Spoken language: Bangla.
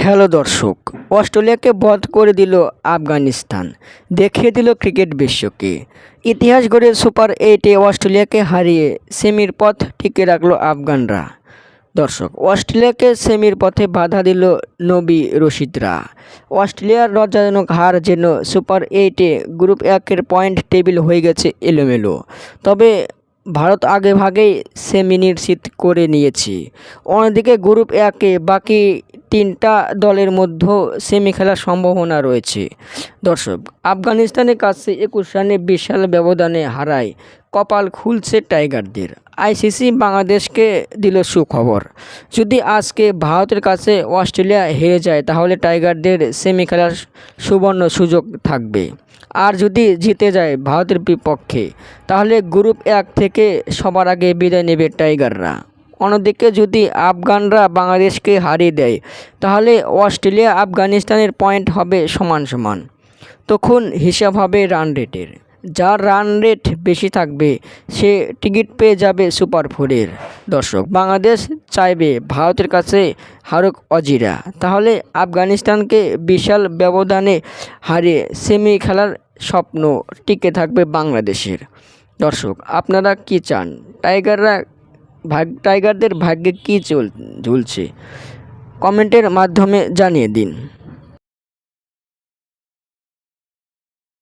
হ্যালো দর্শক, অস্ট্রেলিয়াকে বধ করে দিল আফগানিস্তান, দেখিয়ে দিল ক্রিকেট বিশ্বকে। ইতিহাস গড়ে সুপার এইটে অস্ট্রেলিয়াকে হারিয়ে সেমির পথ টিকে রাখল আফগানরা। দর্শক, অস্ট্রেলিয়াকে সেমির পথে বাধা দিল নবী রশিদরা। অস্ট্রেলিয়ার লজ্জাজনক হার যেন সুপার এইটে গ্রুপ একের পয়েন্ট টেবিল হয়ে গেছে এলোমেলো। তবে ভারত আগে ভাগেই সেমি নিশ্চিত করে নিয়েছে। অন্যদিকে গ্রুপ একে বাকি তিনটা দলের মধ্যেও সেমি খেলার সম্ভাবনা রয়েছে। দর্শক, আফগানিস্তানের কাছে একুশ রানে বিশাল ব্যবধানে হারায় কপাল খুলছে টাইগারদের। আইসিসি বাংলাদেশকে দিল সুখবর। যদি আজকে ভারতের কাছে অস্ট্রেলিয়া হেরে যায়, তাহলে টাইগারদের সেমি খেলার সুবর্ণ সুযোগ থাকবে। আর যদি জিতে যায় ভারতের বিপক্ষে, তাহলে গ্রুপ এক থেকে সবার আগে বিদায় নেবে টাইগাররা। অন্যদিকে যদি আফগানরা বাংলাদেশকে হারিয়ে দেয়, তাহলে অস্ট্রেলিয়া আফগানিস্তানের পয়েন্ট হবে সমান সমান। তখন হিসাব হবে রান রেটের। যার রান রেট বেশি থাকবে, সে টিকিট পেয়ে যাবে সুপার ফোরের দর্শক, বাংলাদেশ চাইবে ভারতের কাছে হারুক অজিরা। তাহলে আফগানিস্তানকে বিশাল ব্যবধানে হারিয়ে সেমি খেলার স্বপ্ন টিকে থাকবে বাংলাদেশের। দর্শক, আপনারা কি চান? টাইগাররা ভাগ টাইগারদের ভাগ্যে কী চল, ঝুলছে? কমেন্টের মাধ্যমে জানিয়ে দিন।